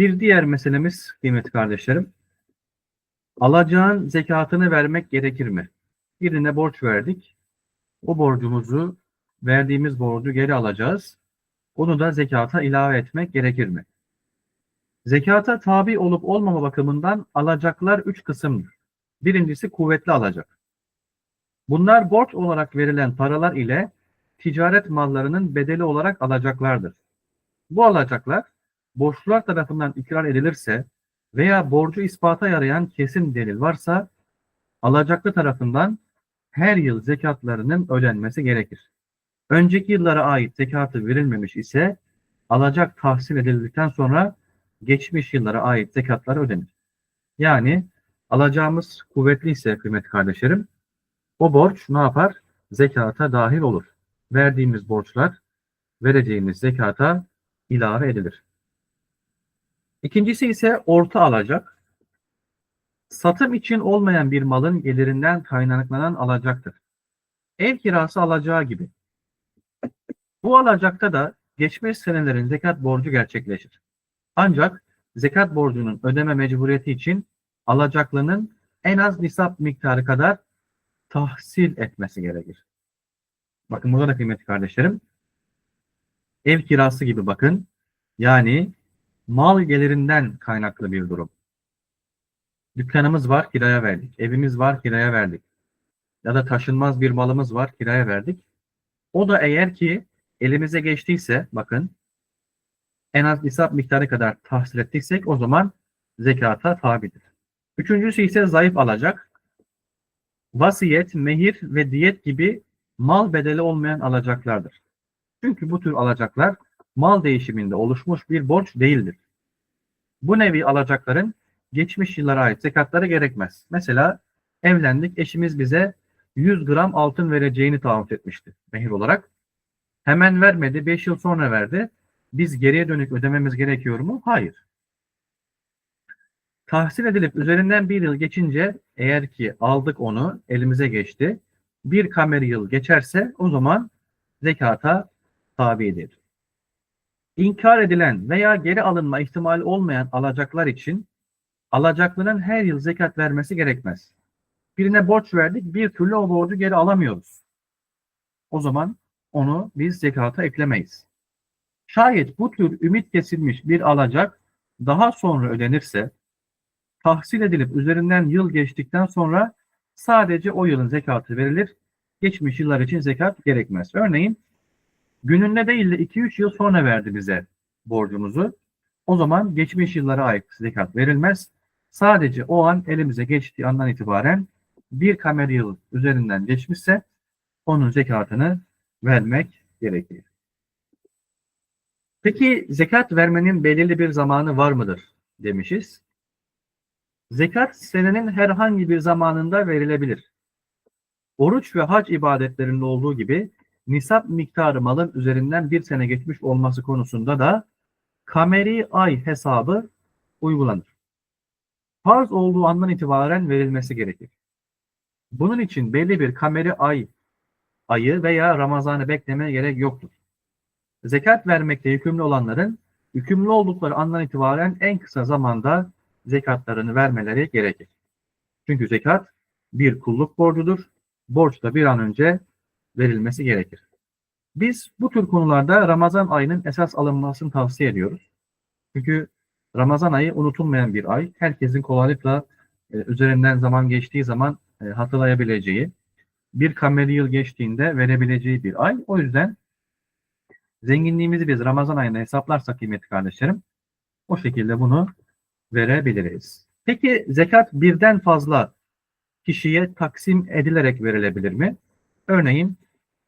Bir diğer meselemiz kıymetli kardeşlerim. Alacağın zekatını vermek gerekir mi? Birine borç verdik. O borcumuzu, verdiğimiz borcu geri alacağız. Onu da zekata ilave etmek gerekir mi? Zekata tabi olup olmama bakımından alacaklar üç kısımdır. Birincisi kuvvetli alacak. Bunlar borç olarak verilen paralar ile ticaret mallarının bedeli olarak alacaklardır. Bu alacaklar borçlular tarafından ikrar edilirse veya borcu ispata yarayan kesin delil varsa alacaklı tarafından her yıl zekatlarının ödenmesi gerekir. Önceki yıllara ait zekatı verilmemiş ise alacak tahsil edildikten sonra geçmiş yıllara ait zekatlar ödenir. Yani alacağımız kuvvetli ise kıymetli kardeşlerim o borç ne yapar? Zekata dahil olur. Verdiğimiz borçlar vereceğimiz zekata ilave edilir. İkincisi ise orta alacak. Satım için olmayan bir malın gelirinden kaynaklanan alacaktır. Ev kirası alacağı gibi. Bu alacakta da geçmiş senelerin zekat borcu gerçekleşir. Ancak zekat borcunun ödeme mecburiyeti için alacaklının en az nisap miktarı kadar tahsil etmesi gerekir. Bakın burada da kıymetli kardeşlerim. Ev kirası gibi bakın. Yani mal gelirinden kaynaklı bir durum. Dükkanımız var kiraya verdik. Evimiz var kiraya verdik. Ya da taşınmaz bir malımız var kiraya verdik. O da eğer ki elimize geçtiyse bakın en az nisap miktarı kadar tahsil ettiysek o zaman zekata tabidir. Üçüncüsü ise zayıf alacak. Vasiyet, mehir ve diyet gibi mal bedeli olmayan alacaklardır. Çünkü bu tür alacaklar mal değişiminde oluşmuş bir borç değildir. Bu nevi alacakların geçmiş yıllara ait zekatları gerekmez. Mesela evlendik, eşimiz bize 100 gram altın vereceğini taahhüt etmişti mehir olarak. Hemen vermedi, 5 yıl sonra verdi. Biz geriye dönük ödememiz gerekiyor mu? Hayır. Tahsil edilip üzerinden bir yıl geçince eğer ki aldık onu, elimize geçti, bir kameri yıl geçerse o zaman zekata tabidir. İnkar edilen veya geri alınma ihtimali olmayan alacaklar için alacaklının her yıl zekat vermesi gerekmez. Birine borç verdik, bir türlü o borcu geri alamıyoruz. O zaman onu biz zekata eklemeyiz. Şayet bu tür ümit kesilmiş bir alacak daha sonra ödenirse, tahsil edilip üzerinden yıl geçtikten sonra sadece o yılın zekatı verilir. Geçmiş yıllar için zekat gerekmez. Örneğin gününde değil de 2-3 yıl sonra verdi bize borcumuzu. O zaman geçmiş yıllara ait zekat verilmez. Sadece o an elimize geçtiği andan itibaren bir kamer yıl üzerinden geçmişse onun zekatını vermek gerekir. Peki zekat vermenin belirli bir zamanı var mıdır demişiz. Zekat senenin herhangi bir zamanında verilebilir. Oruç ve hac ibadetlerinde olduğu gibi nisap miktarı malın üzerinden bir sene geçmiş olması konusunda da kameri ay hesabı uygulanır. Farz olduğu andan itibaren verilmesi gerekir. Bunun için belli bir kameri ay ayı veya Ramazan'ı beklemeye gerek yoktur. Zekat vermekte yükümlü olanların yükümlü oldukları andan itibaren en kısa zamanda zekatlarını vermeleri gerekir. Çünkü zekat bir kulluk borcudur. Borç da bir an önce verilmesi gerekir. Biz bu tür konularda Ramazan ayının esas alınmasını tavsiye ediyoruz. Çünkü Ramazan ayı unutulmayan bir ay. Herkesin kolaylıkla e, üzerinden zaman geçtiği zaman e, hatırlayabileceği, bir kameri yıl geçtiğinde verebileceği bir ay. O yüzden zenginliğimizi biz Ramazan ayında hesaplarsak kıymetli kardeşlerim, o şekilde bunu verebiliriz. Peki zekat birden fazla kişiye taksim edilerek verilebilir mi? Örneğin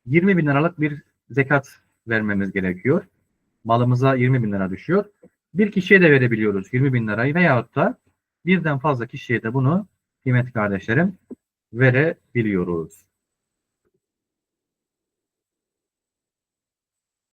20 bin liralık bir zekat vermemiz gerekiyor. Malımıza 20 bin lira düşüyor. Bir kişiye de verebiliyoruz 20 bin lirayı veyahut da birden fazla kişiye de bunu kıymetli kardeşlerim verebiliyoruz.